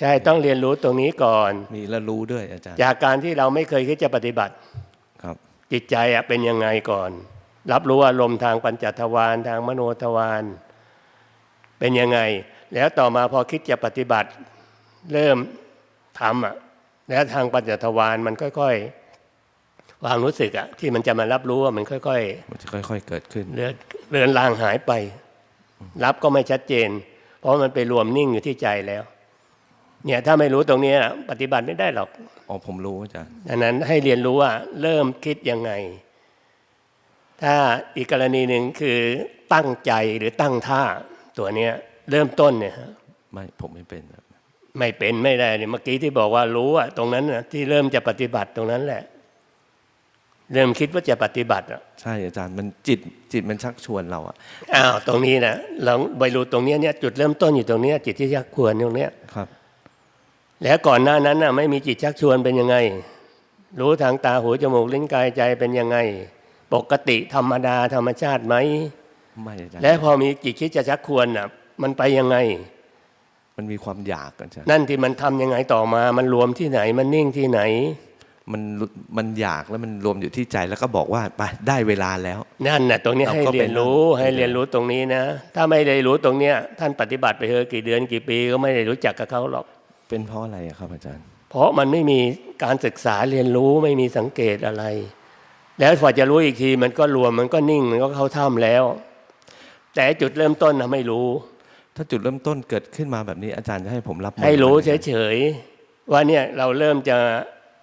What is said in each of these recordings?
ใช่ต้องเรียนรู้ตรงนี้ก่อน มีแล้วรู้ด้วยอาจารย์ จากการที่เราไม่เคยคิดจะปฏิบัติ ครับ จิตใจอะเป็นยังไงก่อน รับรู้อารมณ์ทางปัญจทวารทางมโนทวารเป็นยังไง แล้วต่อมาพอคิดจะปฏิบัติ เริ่มทำอะแล้วทางปัญจทวารมันค่อยๆความรู้สึกอะที่มันจะมารับรู้ว่ามันค่อยมันจะค่อย ๆ เกิดขึ้นๆเลือนเลือนลางหายไป รับก็ไม่ชัดเจน เพราะมันไปรวมนิ่งอยู่ที่ใจแล้ว เนี่ยถ้าไม่รู้ตรงเนี้ยปฏิบัติไม่ได้หรอกอ๋อผมรู้อาจารย์ดังนั้นให้เรียนรู้ว่าเริ่มคิดยังไง ถ้าอีกกรณีหนึ่งคือตั้งใจหรือตั้งท่าตัวเนี้ยเริ่มต้นเนี่ยฮะไม่ผมไม่เป็นครับไม่เป็นไม่ได้เนี่ยเมื่อกี้ที่บอกว่ารู้อะตรงนั้นน่ะที่เริ่มจะปฏิบัติตรงนั้นแหละ เริ่มคิดว่าจะปฏิบัติอะใช่อาจารย์มันจิตจิตมันชักชวนเราอะอ้าวตรงนี้นะเราไปรู้ตรงเนี้ยเนี่ยจุดเริ่มต้นอยู่ตรงเนี้ยจิตที่ชักชวนตรงเนี้ยครับ แล้วก่อนหน้านั้นน่ะไม่มีจิตชักชวนเป็นยังไง รู้ทางตาหูจมูกลิ้นกายใจเป็นยังไง ปกติธรรมดาธรรมชาติไหมไม่อาจารย์และพอมีจิตคิดจะชักชวนน่ะ มันไปยังไง มันมีความอยากอาจารย์นั่นที่มันทำยังไงต่อมา มันรวมที่ไหนมันนิ่งที่ไหน มันรู้มันอยากแล้วมันรวมอยู่ที่ใจแล้วก็บอกว่าไปได้เวลาแล้ว นั่นน่ะตรงนี้เราให้ก็เรียนรู้เป็นให้เรียนรู้ตรงนี้นะ ถ้าไม่ได้รู้ตรงเนี้ยท่านปฏิบัติไปเถอะกี่เดือนกี่ปีก็ไม่ได้รู้จักกับเขาหรอก เป็นเพราะอะไรอะครับอาจารย์ เพราะมันไม่มีการศึกษาเรียนรู้ไม่มีสังเกตอะไร แล้วพอจะรู้อีกทีมันก็รวมมันก็นิ่งมันก็เข้าถ้ำแล้ว แต่จุดเริ่มต้นนะไม่รู้ ถ้าจุดเริ่มต้นเกิดขึ้นมาแบบนี้อาจารย์จะให้ผมรับมือให้รู้มันไหมเฉยๆว่าเนี่ยเราเริ่มจะ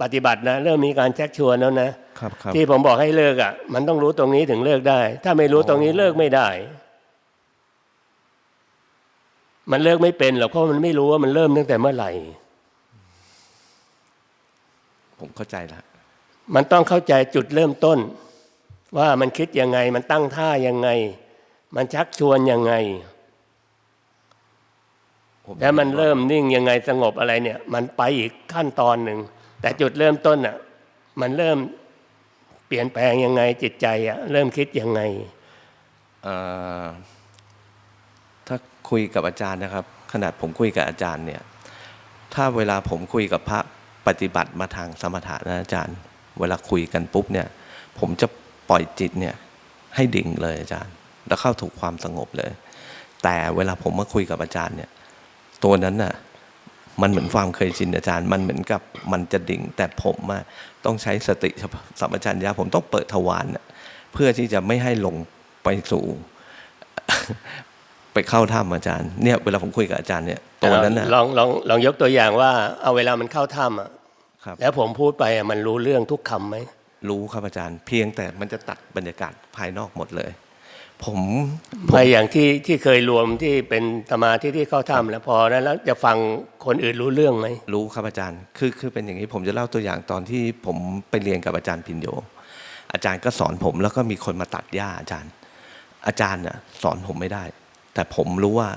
ปฏิบัตินะเริ่มมีการชักชวนแล้วนะครับครับที่ผมบอกให้เลิกอะ มันต้องรู้ตรงนี้ถึงเลิกได้ ถ้าไม่รู้ตรงนี้เลิกไม่ได้ มันเลิกไม่เป็นหรอกเพราะมันไม่รู้ว่ามันเริ่มตั้งแต่เมื่อไหร่ ผมเข้าใจแล้วมันต้องเข้าใจจุดเริ่มต้น ว่ามันคิดยังไง มันตั้งท่ายังไง มันชักชวนยังไงผมแล้วมันเริ่มนิ่งยังไงสงบอะไรเนี่ย มันไปอีกขั้นตอนหนึ่งแต่จุดเริ่มต้นอะ มันเริ่มเปลี่ยนแปลงยังไงจิตใจอะ เริ่มคิดยังไงเอ่อถ้า คุยกับอาจารย์นะครับ ขนาดผมคุยกับอาจารย์เนี่ยถ้าเวลาผมคุยกับพระปฏิบัติมาทางสมถะนะอาจารย์ เวลาคุยกันปุ๊บเนี่ย ผมจะปล่อยจิตเนี่ยให้ดิ่งเลยอาจารย์ แล้วเข้าถูกความสงบเลย แต่เวลาผมมาคุยกับอาจารย์เนี่ย ตัวนั้นน่ะมันเหมือนความเคยชินอาจารย์ มันเหมือนกับมันจะดิ่ง แต่ผมอะต้องใช้สติสัมปชัญญะผมต้องเปิดทวารเพื่อที่จะไม่ให้ลงไปสู่ ไปเข้าถ้ำอาจารย์เนี่ยเวลาผมคุยกับอาจารย์เนี่ยตัวนั้นน่ะลองลองลองยกตัวอย่างว่า เอาเวลามันเข้าถ้ำอะครับแล้วผมพูดไปอะมันรู้เรื่องทุกคำไหมรู้ครับอาจารย์ เพียงแต่มันจะตัดบรรยากาศภายนอกหมดเลย ผมผมไม่อย่างที่ที่เคยรวมที่เป็นสมาธิที่เข้าถ้ำแล้วพอนั้นแล้วจะฟังคนอื่นรู้เรื่องไหมรู้ครับอาจารย์ คือคือเป็นอย่างนี้ผมจะเล่าตัวอย่างตอนที่ผมไปเรียนกับอาจารย์พินโยอาจารย์ก็สอนผมแล้วก็มีคนมาตัดหญ้าอาจารย์ อาจารย์น่ะสอนผมไม่ได้ แต่ผมรู้ว่า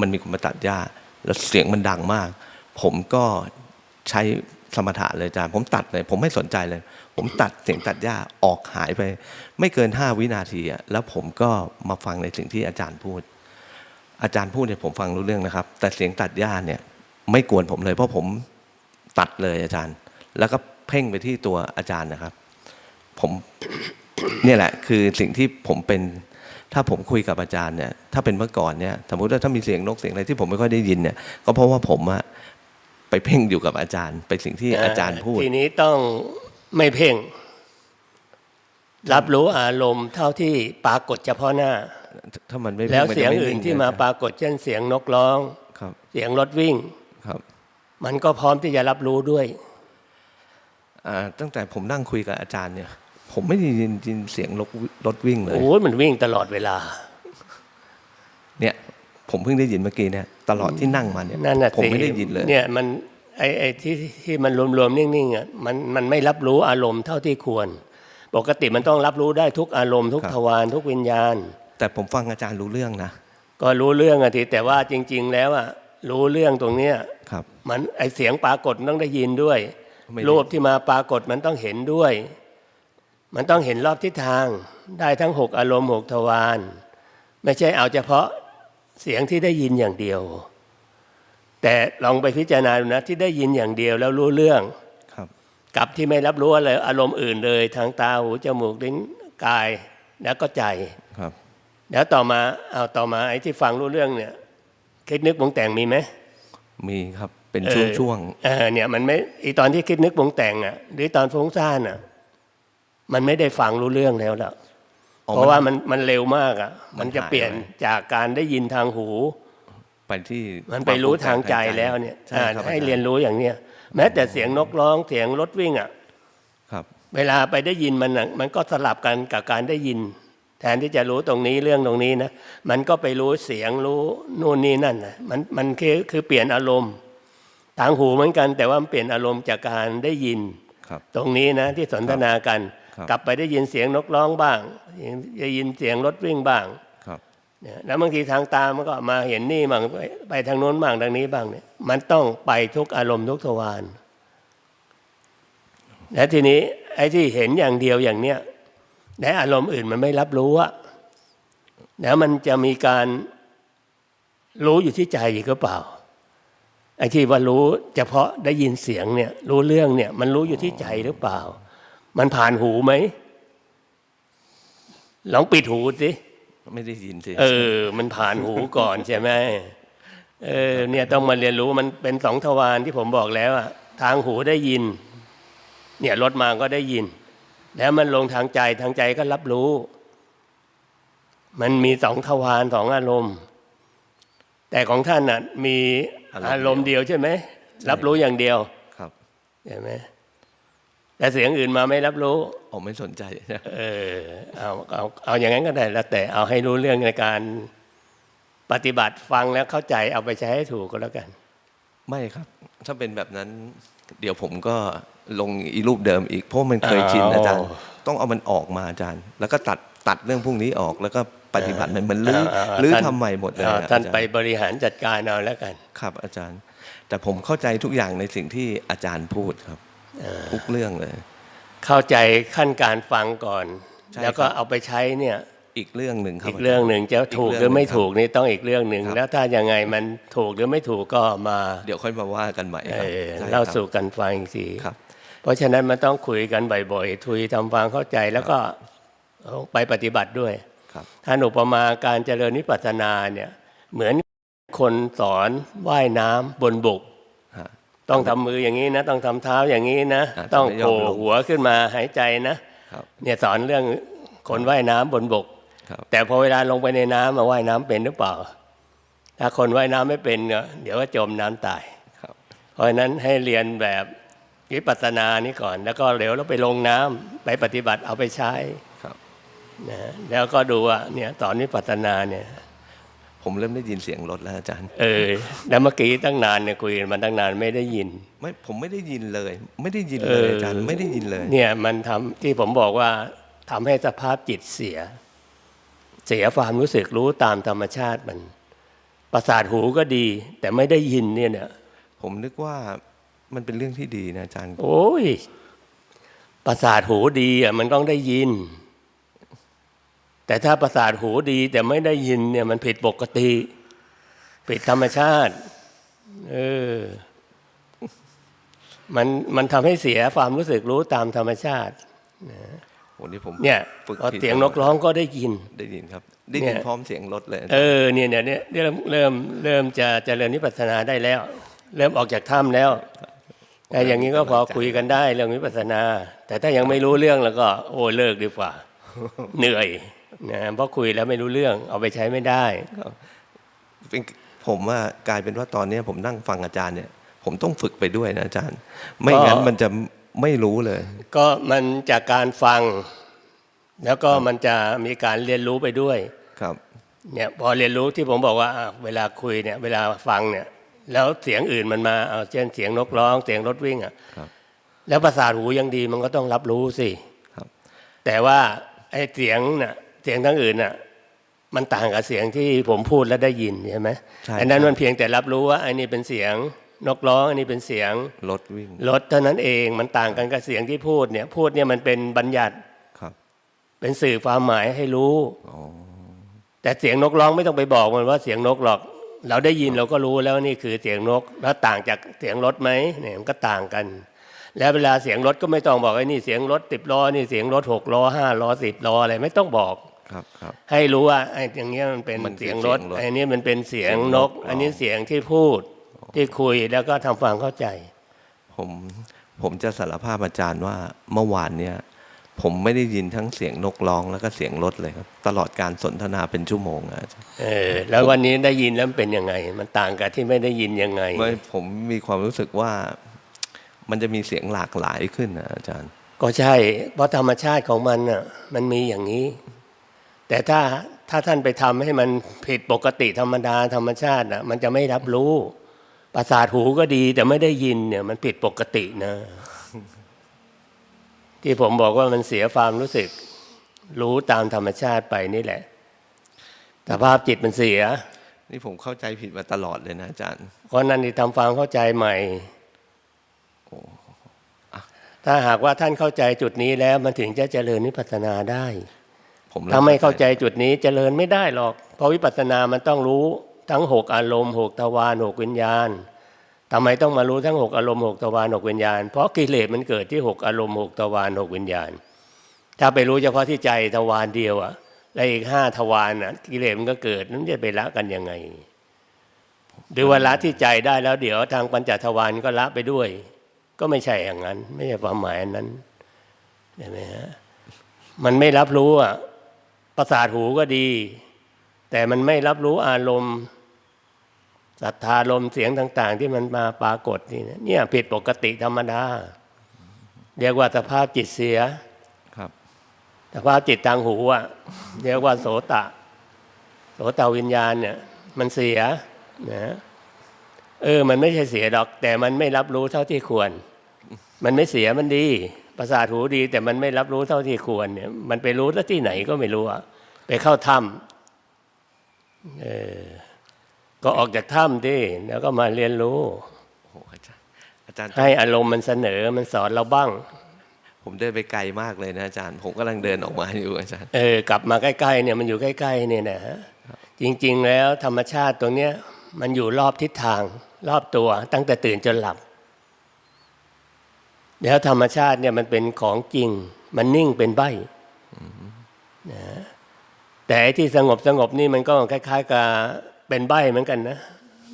มันมีคนมาตัดหญ้า แล้วเสียงมันดังมาก ผมก็ใช้สมถะเลยอาจารย์ ผมตัดเลย ผมไม่สนใจเลย ผมตัดเสียงตัดหญ้าออกหายไป ไม่เกินห้าวินาทีอะแล้วผมก็มาฟังในสิ่งที่อาจารย์พูด อาจารย์พูดเนี่ยผมฟังรู้เรื่องนะครับ แต่เสียงตัดหญ้าเนี่ยไม่กวนผมเลย เพราะผมตัดเลยอาจารย์ แล้วก็เพ่งไปที่ตัวอาจารย์นะครับ ผมเนี่ยแหละคือสิ่งที่ผมเป็น ถ้าผมคุยกับอาจารย์เนี่ยถ้าเป็นเมื่อก่อนเนี่ยสมมติว่าถ้ามีเสียงนกเสียงอะไรที่ผมไม่ค่อยได้ยินเนี่ยก็เพราะว่าผมอะไปเพ่งอยู่กับอาจารย์ ไปสิ่งที่อาจารย์พูด ทีนี้ต้องไม่เพ่ง รับรู้อารมณ์เท่าที่ปรากฏเฉพาะหน้า ถ้ามันไม่พ่แล้วมัจะเสียงไม่อื่นงที่มาอาจารย์ปรากฏเช่นเสียงนกร้องครับเสียงรถวิ่งครับมันก็พร้อมที่จะรับรู้ด้วยอ่าตั้งแต่ผมนั่งคุยกับอาจารย์เนี่ย ผมไม่ได้ยินยินเสียงรถรถวิ่งเลยโอ้ยมันวิ่งตลอดเวลา เนี่ย ผมเพิ่งได้ยินเมื่อกี้เนี่ยตลอดที่นั่งมาเนี่ยนั่นน่ะผมสิไม่ได้ยินเลย เนี่ยมันไอ้ไอ้ที่ที่มันรวมๆนิ่งๆอะมันมันไม่รับรู้อารมณ์เท่าที่ควร ปกติมันต้องรับรู้ได้ทุกอารมณ์ทุกทวารทุกวิญญาณ แต่ผมฟังอาจารย์รู้เรื่องนะก็รู้เรื่องอะทีแต่ว่าจริง ๆ แล้วอะรู้เรื่องตรงเนี้ยครับ มันไอเสียงปรากฏมันต้องได้ยินด้วยไม่ได้รูปที่มาปรากฏมันต้องเห็นด้วย มันต้องเห็นรอบทิศทางได้ทั้งหกอารมณ์หกทวารไม่ใช่เอาเฉพาะเสียงที่ได้ยินอย่างเดียว แต่ลองไปพิจารณาดูนะที่ได้ยินอย่างเดียวแล้วรู้เรื่องครับกับที่ไม่รับรู้อะไรอารมณ์อื่นเลย ทางตาหูจมูกลิ้นกายแล้วก็ใจครับแล้วต่อมาเอาต่อมาไอ้ที่ฟังรู้เรื่องเนี่ยคิดนึกปรุงแต่งมีไหมมีครับเป็นเออช่วงเออเนี่ยมันไม่ไอีตอนที่คิดนึกปรุงแต่งอะหรือตอนฟุ้งซ่านอะ มันไม่ได้ฟังรู้เรื่องแล้วล่ะๆอ๋อเพราะว่ามันมันเร็วมากอะ มัมันนจะหายเปลี่ยนไปจากการได้ยินทางหู ไปที่มันไปรู้ทางใจแล้วเนี่ยใช่อ่าครับให้อาจาเรียนรู้อย่างเนี้ยแม้แต่เสียงนกร้องเสียงรถวิ่งอะครับ เวลาไปได้ยินมันน่ะมันก็สลับกันกับการได้ยิน แทนที่จะรู้ตรงนี้เรื่องตรงนี้นะมันก็ไปรู้เสียงรู้นู่นนี่นั่นนะมันมันคือคือเปลี่ยนอารมณ์ทางหูเหมือนกัน แต่ว่ามันเปลี่ยนอารมณ์จากการได้ยินครับตรงนี้นะที่สนทนากันครับ กลับไปได้ยินเสียงนกร้องบ้างได้ยินเสียงรถวิ่งบ้างครับเนี่ยแล้วบางทีทางตามันก็มาเห็นนี่บ้างไปไปทางโน้นบ้างทางนี้บ้างเนี่ย มันต้องไปทุกอารมณ์ทุกทวารและทีนี้ไอ้ที่เห็นอย่างเดียวอย่างเนี้ยและอารมณ์อื่นมันไม่รับรู้อะแล้วมันจะมีการรู้อยู่ที่ใจอีกหรือเปล่าไอ้ที่ว่ารู้เฉพาะได้ยินเสียงเนี่ย รู้เรื่องเนี่ย มันรู้อยู่ที่ใจหรือเปล่า มันผ่านหูไหมลองปิดหูสิไม่ได้ยินสิเออ มันผ่านหูก่อนใช่ไหมเออเนี่ยต้องมาเรียนรู้มันเป็นสองทวารที่ผมบอกแล้วอะทางหูได้ยิน เนี่ยรถมาก็ได้ยิน แล้วมันลงทางใจทางใจก็รับรู้ มันมีสองทวารสองอารมณ์ แต่ของท่านน่ะมีอารมณ์เดียวใช่ไหมรับรู้อย่างเดียวครับใช่ไหม แต่เสียงอื่นมาไม่รับรู้ผมไม่สนใจเออเอาเอาเอาอย่างนั้นก็ได้แล้วแต่เอาให้รู้เรื่องในการปฏิบัติฟังแล้วเข้าใจเอาไปใช้ให้ถูกก็แล้วกัน ไม่ครับ ถ้าเป็นแบบนั้น เดี๋ยวผมก็ลงอีรูปเดิมอีกเพราะมันเคยชินอ๋อออาจารย์ ต้องเอามันออกมาอาจารย์ แล้วก็ตัดตัดเรื่องพวกนี้ออกแล้วก็ปฏิบัติมันมันลื้อเาเาลื้อท่านทำใหม่หมดเลยอ่าอะท่านอจรย์ไปบริหารจัดการเอาแล้วกัน ครับอาจารย์ แต่ผมเข้าใจทุกอย่างในสิ่งที่อาจารย์พูดครับ ทุกเรื่องเลย เข้าใจขั้นการฟังก่อนใช่แล้วก็ครับเอาไปใช้เนี่ยอีกเรื่องหนึ่งครับอีกเรื่องหนึ่งจะถูกอีกหเรื่รือองหนึ่งไม่ครับถูกนี่ต้องอีกเรื่องหนึ่งครับแล้วถ้ายังไงมันถูกหรือไม่ถูกก็มา เดี๋ยวค่อยมาว่ากันใหม่เอครับอใช่เล่าครับสู่กันฟังอีกทีครับ เพราะฉะนั้นมันต้องคุยกันบ่อยๆทุยทำความเข้าใจแล้วก็เอาไปปฏิบัติด้วยครับท่านอุปมาการเจริญนิพพานาเนี่ยเหมือนคนสอนว่ายน้ำบนบกฮะ ต้องทำมืออย่างนี้นะ ต้องทำเท้าอย่างนี้นะอ่าต้องไม่ยโผอมล่ลงหัวขึ้นมาหายใจนะครับเนี่ยสอนเรื่องคนว่ายน้ำบนบกครับแต่พอเวลาลงไปในน้ำมาว่ายน้ำเป็นหรือเปล่า ถ้าคนว่ายน้ำไม่เป็นเนี่ยเดี๋ยวก็จมน้ำตายครับเพราะฉะนั้นให้เรียนแบบวิปัสสนานี้ก่อน แล้วก็เดี๋ยวเราไปลงน้ำไปปฏิบัติเอาไปใช้ครับนะแล้วก็ดูว่าเนี่ยสอนวิปัสสนาเนี่ย ผมเริ่มได้ยินเสียงรถแล้วอาจารย์ เออแล้วเมื่อกี้ตั้งนานเนี่ยคุยกันมาตั้งนานไม่ได้ยิน ไม่ผมไม่ได้ยินเลย ไม่ได้ยินเลยอาจารย์ไม่ได้ยินเลย เนี่ยมันทำที่ผมบอกว่าทำให้สภาพจิตเสีย เสียความรู้สึกรู้ตามธรรมชาติมัน ประสาทหูก็ดี แต่ไม่ได้ยินเนี่ยเนี่ย ผมนึกว่ามันเป็นเรื่องที่ดีนะอาจารย์ โอ้ยประสาทหูดีอะมันต้องได้ยิน แต่ถ้าประสาทหูดีแต่ไม่ได้ยินเนี่ยมันผิดปกติ ผิดธรรมชาติ เออ มันมันทำให้เสียความรู้สึกรู้ตามธรรมชาติโอ้นี่ผมเนี่ยฝึกพอผิดเสียงนกร้องก็ได้ยิน ได้ยินครับ ได้เนี่ยินยพร้อมเสียงรถเลย เออเนี่ยเนี่ยเนี่ยเริ่มเริ่มเริ่มจะเจริญนิพพานาได้แล้ว เริ่มออกจากถ้ำแล้วแต่อย่างนี้ก็พอคุยกันได้เรื่องวิปัสสนา แต่ถ้ายังไม่รู้เรื่องแล้วก็ โอ้เลิกดีกว่า เหนื่อย นะเพราะคุยแล้วไม่รู้เรื่อง เอาไปใช้ไม่ได้เป็นผมว่ากลายเป็นว่าตอนเนี้ยผมนั่งฟังอาจารย์เนี่ย ผมต้องฝึกไปด้วยนะอาจารย์ ไม่งั้นก็มันจะไม่รู้เลย ก็มันจากการฟัง แล้วก็มันจะมีการเรียนรู้ไปด้วยครับเนี่ยพอเรียนรู้ที่ผมบอกว่าอะเวลาคุยเนี่ย เวลาฟังเนี่ย แล้วเสียงอื่นมันมาเอาเช่นเสียงนกร้อง เสียงรถวิ่งอะครับแล้วประสาทหูยังดีมันก็ต้องรับรู้สิครับแต่ว่าไอ้เสียงน่ะ เสียงทั้งอื่นน่ะมันต่างกับเสียงที่ผมพูดแล้วได้ยินใช่ไหมใช่อันนั้นใช่มันเพียงแต่รับรู้ว่าอันนี้เป็นเสียงนกร้องอันนี้เป็นเสียงรถวิ่งรถเท่านั้นเองมันต่างกันกับเสียงที่พูดเนี่ย พูดเนี่ยมันเป็นบัญญัติครับ เป็นสื่อความหมายให้รู้อ๋อแต่เสียงนกร้องไม่ต้องไปบอกมันว่าเสียงนกหรอก เราได้ยินเราก็รู้แล้วนี่คือเสียงนก แล้วต่างจากเสียงรถไหมเนี่ยมันก็ต่างกัน แล้วเวลาเสียงรถก็ไม่ต้องบอกไอ้นี่เสียงรถติดล้อนี่เสียงรถหกล้อห้าล้อสิบล้ออะไรไม่ต้องบอก ครับครับให้รู้ว่าไอ้อย่างเงี้ยมันเป็นมันคือเสียงรถเสียงรถไอ้นี่มันเป็นเสียงเสียงนนกกอันนี้เสียงที่พูดที่คุยแล้วก็ทำความเข้าใจ ผมผมจะสารภาพอาจารย์ว่าเมื่อวานเนี่ย ผมไม่ได้ยินทั้งเสียงนกร้องแล้วก็เสียงรถเลยครับ ตลอดการสนทนาเป็นชั่วโมงอะอาจารย์เออแล้ววันนี้ได้ยินแล้วมันเป็นยังไง มันต่างกับที่ไม่ได้ยินยังไงไม่ผมมีความรู้สึกว่า มันจะมีเสียงหลากหลายขึ้นนะอาจารย์ ก็ใช่ เพราะธรรมชาติของมันน่ะ มันมีอย่างนี้ แต่ถ้าถ้าท่านไปทำให้มันผิดปกติธรรมดาธรรมชาติน่ะมันจะไม่รับรู้ ประสาทหูก็ดี แต่ไม่ได้ยินเนี่ย มันผิดปกตินะ ที่ผมบอกว่ามันเสียความรู้สึก รู้ตามธรรมชาติไปนี่แหละสภาพจิตมันเสีย นี่ผมเข้าใจผิดมาตลอดเลยนะอาจารย์เพราะนั้นที่ทำความเข้าใจใหม่ถ้าหากว่าท่านเข้าใจจุดนี้แล้วมันถึงจะเจริญวิปัสสนาได้ ผมริ่ถ้าไม่เข้าใจจุดนี้เจริญไม่ได้หรอก เพราะวิปัสสนามันต้องรู้ทั้งหกอารมณ์หกทวารหกวิญญาณทำไมต้องมารู้ทั้งหกอารมณ์หกทวารหกวิญญาณ เพราะกิเลสมันเกิดที่หกอารมณ์หกทวารหกวิญญาณ ถ้าไปรู้เฉพาะที่ใจทวารเดียวอะแล้วอีกห้าทวารน่ะกิเลสมันก็เกิดนั้นจะไปละกันยังไงหรือว่าละที่ใจได้แล้วเดี๋ยวทางปัญจทวารก็ละไปด้วย ก็ไม่ใช่อย่างนั้น ไม่ใช่ความหมายอันนั้นเห็นไหมฮะมันไม่รับรู้อะ ประสาทหูก็ดี แต่มันไม่รับรู้อารมณ์ศรัทธาลมณ์เสียงต่าง ๆ ที่มันมาปรากฏนี่นะเนี่ยผิดปกติธรรมดา เรียกว่าสภาพจิตเสียครับสภาพจิตทางหูอะเรียกว่าโสตะ โสตวิญญาณเนี่ย มันเสียนะเออ มันไม่ใช่เสียดอก แต่มันไม่รับรู้เท่าที่ควร มันไม่เสียมันดี ประสาทหูดี แต่มันไม่รับรู้เท่าที่ควรเนี่ย มันไปรู้แล้วที่ไหนก็ไม่รู้อะไปเข้าถ้ำเออก็ออกจากถ้ำดิแล้วก็มาเรียนรู้โอ้โหอาจารย์อาจารย์ให้อารมณ์มันเสนอมันสอนเราบ้าง ผมเดินไปไกลมากเลยนะอาจารย์ ผมกำลังเดินออกมาอยู่อาจารย์เออกลับมาใกล้ๆเนี่ยมันอยู่ใกล้ๆเนี่ยนะฮะจริง ๆ แล้วธรรมชาติตรงเนี้ยมันอยู่รอบทิศทาง รอบตัวตั้งแต่ตื่นจนหลับ แล้วธรรมชาติเนี่ยมันเป็นของจริง มันนิ่งเป็นใบนะแต่ไอ้ที่สงบสงบนี่มันก็คล้าย ๆกับเป็นใบเหมือนกันนะ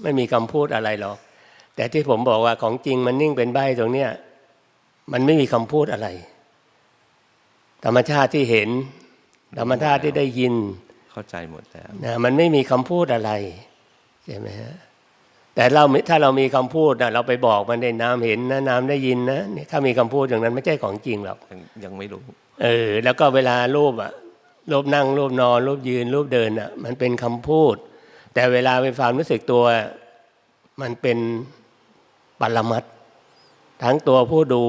ไม่มีคำพูดอะไรหรอก แต่ที่ผมบอกว่าของจริงมันนิ่งเป็นใบตรงเนี้ยมันไม่มีคำพูดอะไร ธรรมชาติที่เห็น ธรรมชาติที่ได้ยิน เข้าใจหมดแล้วนะมันไม่มีคำพูดอะไรใช่ไหมฮะ แต่เราถ้าเรามีคำพูดนะเราไปบอกมันได้น้ำเห็นนะน้ำได้ยินนะเนี่ยถ้ามีคำพูดอย่างนั้นไม่ใช่ของจริงหรอกยังยังไม่รู้ เออ แล้วก็เวลารูปอะรูปนั่งรูปนอนรูปยืนรูปเดินอะมันเป็นคำพูด แต่เวลาเป็นความรู้สึกตัว มันเป็นปรมัตถ์ทั้งตัวผู้ดู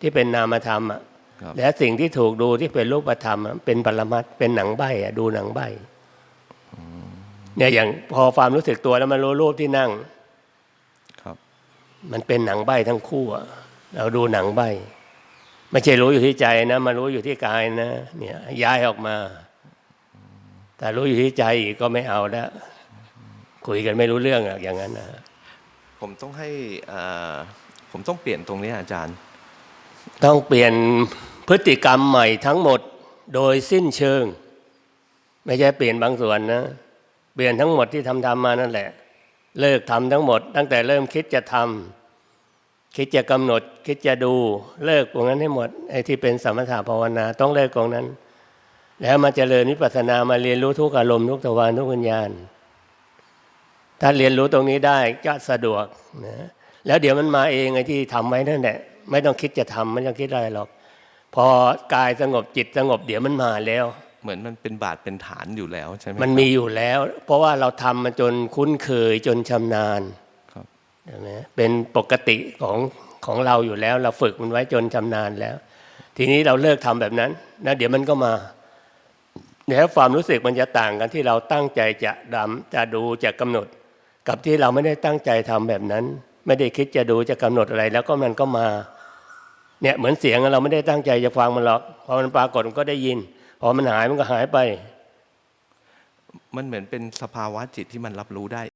ที่เป็นนามธรรมอะครับและสิ่งที่ถูกดูที่เป็นรูปธรรมอะเป็นปรมัตถ์เป็นหนังใบอะดูหนังใบ เนี่ยอย่างพอความรู้สึกตัวแล้วมันรู้รูปที่นั่ง ครับ มันเป็นหนังใบทั้งคู่อะเราดูหนังใบไม่ใช่รู้อยู่ที่ใจนะมารู้อยู่ที่กายนะเนี่ยย้ายออกมา แต่รู้อยู่ที่ใจอีกก็ไม่เอาแล้วคุยกันไม่รู้เรื่องอะอย่างนั้นนะผมต้องให้อ่าผมต้องเปลี่ยนตรงนี้อาจารย์ ต้องเปลี่ยนพฤติกรรมใหม่ทั้งหมด โดยสิ้นเชิง ไม่ใช่เปลี่ยนบางส่วนนะ เปลี่ยนทั้งหมดที่ทำทำมานั่นแหละ เลิกทำทั้งหมด ตั้งแต่เริ่มคิดจะทำคิดจะกำหนด คิดจะดูเลิกตรงนั้นให้หมดไอ้ที่เป็นสมถะภาวนาต้องเลิกตรงนั้น แล้วมาเจริญวิปัสสนามาเรียนรู้ทุกอารมณ์ทุกทวารทุกวิญญาณ ถ้าเรียนรู้ตรงนี้ได้ก็สะดวกนะแล้วเดี๋ยวมันมาเองไอ้ที่ทำไว้นั่นแหละไม่ต้องคิดจะทำไม่ต้องคิดอะไรหรอก พอกายสงบจิตสงบเดี๋ยวมันมาแล้ว เหมือนมันเป็นบาทเป็นฐานอยู่แล้วใช่ไหมมันครับมีอยู่แล้ว เพราะว่าเราทำมันจนคุ้นเคยจนชำนาญครับใช่ไหมเป็นปกติของของเราอยู่แล้ว เราฝึกมันไว้จนชำนาญแล้ว ทีนี้เราเลิกทำแบบนั้นนะเดี๋ยวมันก็มาแล้วความรู้สึกมันจะต่างกันที่เราตั้งใจจะดำจะดูจะกำหนด กับที่เราไม่ได้ตั้งใจทำแบบนั้น ไม่ได้คิดจะดูจะกำหนดอะไร แล้วก็มันก็มาเนี่ยเหมือนเสียงเราไม่ได้ตั้งใจจะฟังมันหรอกพอมันปรากฏมันก็ได้ยิน พอมันหายมันก็หายไป มันเหมือนเป็นสภาวะจิตที่มันรับรู้ได้